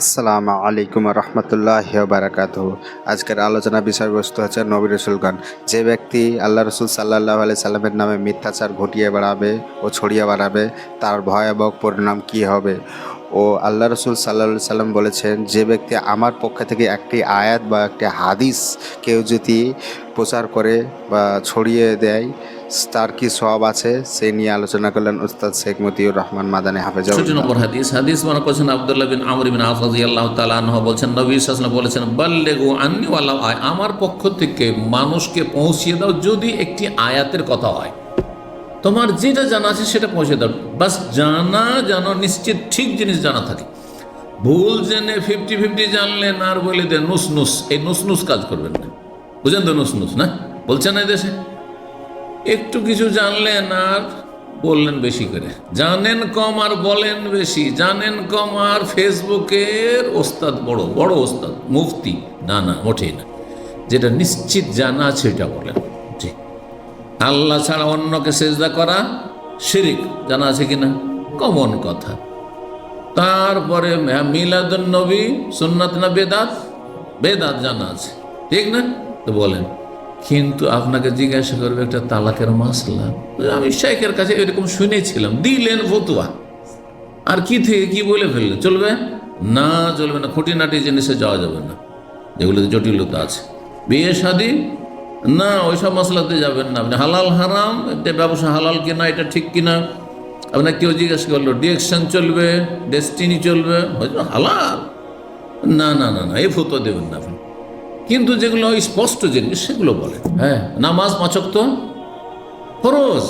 আসসালামু আলাইকুম রহমতুল্লাহ বারাকাত আজকের আলোচনা বিষয়বস্তু হচ্ছে নবী রসুলগণ। যে ব্যক্তি আল্লাহ রসুল সাল্লাহ আলি সাল্লামের নামে মিথ্যাচার ঘটিয়ে বেড়াবে ও ছড়িয়ে বেড়াবে, তার ভয়াবহ পরিণাম কি হবে? ও আল্লাহ রসুল সাল্লা সাল্লাম বলেছেন, যে ব্যক্তি আমার পক্ষ থেকে একটি আয়াত বা একটি হাদিস কেউ যদি প্রচার করে বা ছড়িয়ে দেয় তার কি সব আছে, সেই নিয়ে আলোচনা করলেন উস্তাদ শেখ মতিউর রহমান মাদানী হাফেজ ছুটি নম্বর হাদিস হাদিস মনে করছেন আব্দুল্লাহ বিন আমর বিন আফরাজি আল্লাহ তালাহ বলছেন, নবী সাসলাম বলেছেন, বাল্লেগু আন্নি আল্লাহ আয় আমার পক্ষ থেকে মানুষকে পৌঁছিয়ে দাও যদি একটি আয়াতের কথা হয়। তোমার যেটা জানা আছে সেটা পৌঁছে দাও। বাস জানা, জানো, নিশ্চিত ঠিক জিনিস জানা থাকে। ভুল জেনে ফিফটি ফিফটি জানলেন আর বলে দেন নুস নুস এই নুস নুস কাজ করবেন না। বুঝেন তো নুস নুস না? বলছেন না দেশে একটু কিছু জানলেন আর বললেন বেশি করে। জানেন কম আর বলেন বেশি। জানেন কম আর ফেসবুকের ওস্তাদ বড় বড় ওস্তাদ, মুফতি। না না, মোটেই না। যেটা নিশ্চিত জানা আছে সেটা বলেন। জি। আল্লাহ ছাড়া অন্যকে সেজদা করা শিরিক, জানা আছে কিনা? কমন কথা। তারপরে মিলাদুন নবী, সুন্নাত না বেদাত? বেদাত জানা আছে। ঠিক না? তো বলেন। কিন্তু আপনাকে জিজ্ঞাসা করবে একটা তালাকের মাসলা। আমি শেখের কাছে এরকম শুনেছিলাম, দিলেন ফতুয়া। আর কি থেকে কি বলে ফেললেন চলবে? না চলবে না, খুঁটিনাটি জিনিসে যাওয়া যাবে না। যেগুলোতে জটিলতা আছে। বিয়ে, শাদী? না, ওইসব মশলাতে যাবেন না। আপনি হালাল হারাম এটা ব্যবসা হালাল কিনা, এটা ঠিক কিনা? আপনার কেউ জিজ্ঞাসা করল, ডিরেকশন চলবে, ডেস্টিনি চলবে? হালাল। না না না না, এই ফতো দেবেন না আপনি। কিন্তু যেগুলো স্পষ্ট জিনিস সেগুলো বলেন হ্যাঁ। নামাজ পাঁচক তো ফরজ।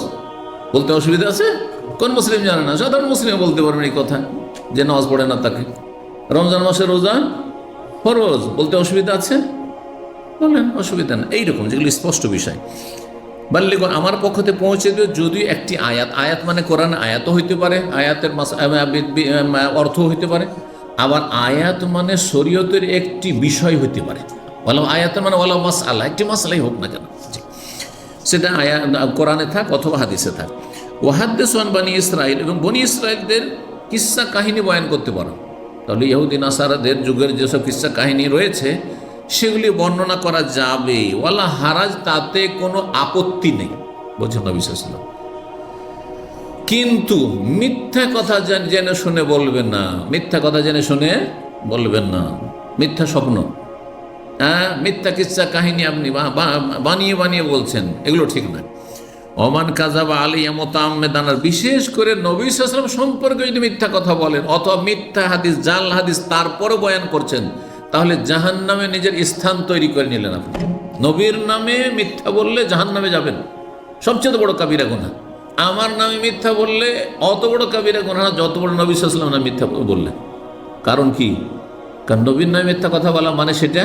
বলতে অসুবিধা আছে? কোন মুসলিম জানে না। সাধারণ মুসলিম বলতে পারবেন এই কথা যে নামাজ পড়ে না তাকে। রমজান মাসে রোজা ফরজ বলতে অসুবিধা আছে? বলেন অসুবিধা না এইরকম যেগুলো স্পষ্ট বিষয়। বাল্যে আমার পক্ষতে পৌঁছে দিও যদি একটি আয়াত আয়াত মানে কোরআন আয়াতও হইতে পারে আয়াতের অর্থ হইতে পারে। আবার আয়াত মানে শরীয়তের একটি বিষয় হইতে পারে। ওলা আয়াতের মানে ওলা মাস আল্লাহ একটি মাস মাসালাই হোক না কেন। সেটা আয়া, কোরআনে থাক অথবা হাদিসে থাক। ও হাদ্দেসান বানি ইসরায়েল এবং বনি ইসরায়েলদের কিস্সা কাহিনী বয়ান করতে পারো। তাহলে ইহুদিন আসারাদের যুগের যেসব কিস্সা কাহিনী রয়েছে, সেগুলি বর্ণনা করা যাবে। ওয়ালা হারাজ, তাতে কোনো আপত্তি নেই, বলছেন বিশ্বাস সাল্লাম কিন্তু মিথ্যা কথা জেনে শুনে বলবেন না, মিথ্যা কথা জেনে শুনে বলবেন না। মিথ্যা স্বপ্ন। হ্যাঁ মিথ্যা কিচ্ছা কাহিনী আপনি বানিয়ে বানিয়ে বলছেন, এগুলো ঠিক নয় অমান কাজাবা আলী মোতামেদানার বিশেষ করে নবী সালাম সম্পর্কে যদি মিথ্যা কথা বলেন, অথবা মিথ্যা হাদিস, জাল হাদিস তারপরও বয়ান করছেন, তাহলে জাহান নামে নিজের স্থান তৈরি করে নিলেন আপনি। নবীর নামে মিথ্যা বললে জাহান নামে যাবেন। সবচেয়ে বড় কাবিরা গুণা আমার নামে মিথ্যা বললে অত বড় কাবিরা গুণা যত বড় নবী সালাম না মিথ্যা বললে। কারণ কি? কারণ নবীর নামে মিথ্যা কথা বলা মানে সেটা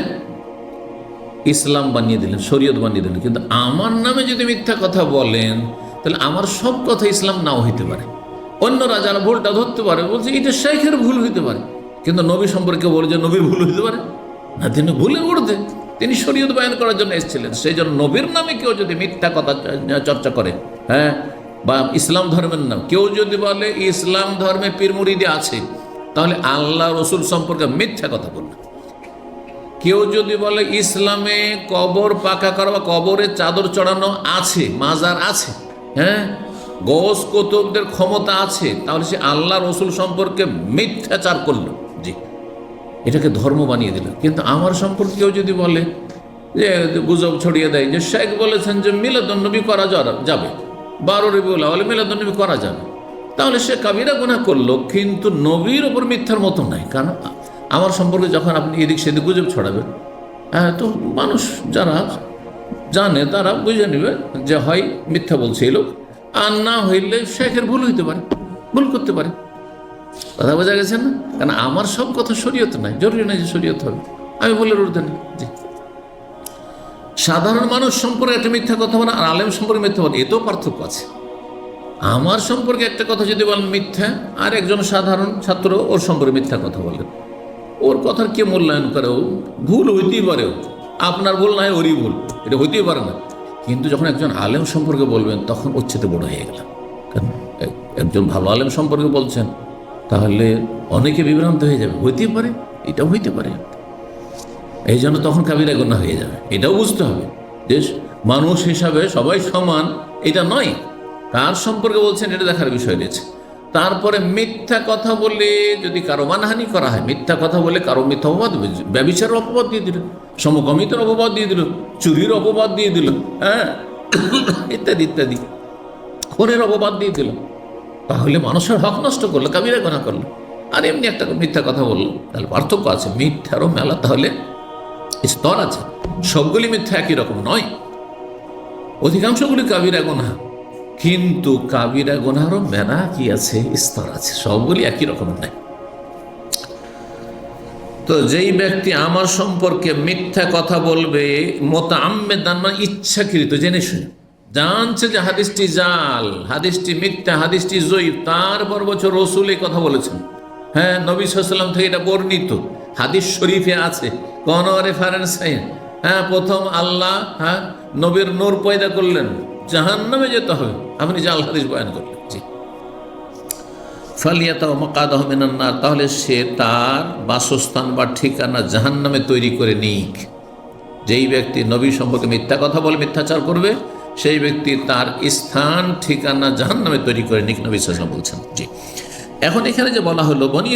ইসলাম বানিয়ে দিলেন, শরীয়ত বানিয়ে দিলেন। কিন্তু আমার নামে যদি মিথ্যা কথা বলেন, তাহলে আমার সব কথা ইসলাম নাও হইতে পারে। অন্যরা যারা ভুলটা ধরতে পারে, বলছে এটা শেখের ভুল হইতে পারে। কিন্তু নবী সম্পর্কে বলে যে নবীর ভুল হইতে পারে? না, তিনি ভুলে উঠতে। তিনি শরীয়ত বায়ন করার জন্য এসেছিলেন। সেই জন্য নবীর নামে কেউ যদি মিথ্যা কথা চর্চা করে হ্যাঁ বা ইসলাম ধর্মের নাম, কেউ যদি বলে ইসলাম ধর্মে পীরমুরিদে আছে, তাহলে আল্লাহ রসুল সম্পর্কে মিথ্যা কথা বলবে। কেউ যদি বলে, ইসলামে কবর পাকা করা বা কবরে চাদর চড়ানো আছে, মাজার আছে হ্যাঁ? গোস কৌতুকদের ক্ষমতা আছে? তাহলে সে আল্লাহ রসুল সম্পর্কে মিথ্যাচার করল। জি। এটাকে ধর্ম বানিয়ে দিল। কিন্তু আমার সম্পর্কে কেউ যদি বলে, যে গুজব ছড়িয়ে দেয়, যে শেখ বলেছেন যে মিলাদন্নবী করা যাবে। বারো রবিউল্লাহ বলে মিলাদন্নবী করা যাবে। তাহলে সে কাবিরা গুণা করল, কিন্তু নবীর ওপর মিথ্যার মতো নাই। কারণ আমার সম্পর্কে যখন আপনি এদিক সেদিক গুজব ছড়াবেন হ্যাঁ তো মানুষ যারা জানে তারা বুঝে নেবে যে হয় মিথ্যা বলছে এই লোক, আর না হইলে শেখের ভুল হইতে পারে, ভুল করতে পারে। কথা বোঝা গেছে না? কারণ আমার সব কথা শরীয়ত নাই, জরুরি নাই যে শরীয়ত হবে। আমি বলে উঠতে না জি। সাধারণ মানুষ সম্পর্কে একটা মিথ্যা কথা বলা, আর আলেম সম্পর্কে মিথ্যা বলা, এতেও পার্থক্য আছে। আমার সম্পর্কে একটা কথা যদি বলেন মিথ্যা, আর একজন সাধারণ ছাত্র ওর সম্পর্কে মিথ্যা কথা বলেন ওর কথার কে মূল্যায়ন করে ও? ভুল হইতেই পারে। আপনার ভুল নাই ওরই ভুল, এটা হইতেই পারে না। কিন্তু যখন একজন আলেম সম্পর্কে বলবেন, তখন উচ্ছেতে বড় হয়ে গেলাম। কারণ একজন ভালো আলেম সম্পর্কে বলছেন, তাহলে অনেকে বিভ্রান্ত হয়ে যাবে। হইতেই পারে, এটাও হইতে পারে। এই জন্য তখন কাবিরা গোনা হয়ে যাবে। এটাও বুঝতে হবে যে মানুষ হিসাবে সবাই সমান, এটা নয়। কার সম্পর্কে বলছেন, এটা দেখার বিষয় রয়েছে। তারপরে মিথ্যা কথা বলে যদি কারও মানহানি করা হয়, মিথ্যা কথা বলে কারও মিথ্যা অপবাদ, ব্যবচারের অপবাদ দিয়ে দিল, সমকমিতের অপবাদ দিয়ে দিল, চুরির অপবাদ দিয়ে দিল হ্যাঁ? ইত্যাদি ইত্যাদি। খুনের অপবাদ দিয়ে দিল। তাহলে মানুষের হক নষ্ট করল কাবিরা গোনা করল। আর এমনি একটা মিথ্যা কথা বলল। তাহলে পার্থক্য আছে। মিথ্যারও মেলা তাহলে স্তর আছে। সবগুলি মিথ্যা একই রকম নয়। অধিকাংশগুলি কাবিরা গোনা কিন্তু কাবিরা গোনারও মেলা কি আছে? স্তর আছে, সবগুলি একই রকম নয় তো যেই ব্যক্তি আমার সম্পর্কে মিথ্যা কথা বলবে মত আম্মেদান মানে ইচ্ছাকৃত, জেনে শুনে। জানছে যে হাদিসটি জাল, হাদিসটি মিথ্যা, হাদিসটি জয়ীব তারপর বছর রসুল এই কথা বলেছেন। হ্যাঁ নবী সাল্লাম থেকে এটা বর্ণিত। হাদিস শরীফে আছে, কোন রেফারেন্স নেই। হ্যাঁ প্রথম আল্লাহ হ্যাঁ নবীর নূর পয়দা করলেন। জাহান নামে যেতে হবে। আপনি জাল হাদিস বয়ান করলেন তাহলে সে তার বাসস্থান বা ঠিকানা জাহান নামে তৈরি করে নিক। যেই ব্যক্তি নবী সম্পর্কে মিথ্যা কথা বলে মিথ্যাচার করবে, সেই ব্যক্তি তার স্থান, ঠিকানা জাহান নামে তৈরি করে নিক, নবী বলছেন। জি। এখন এখানে যে বলা হলো, বনি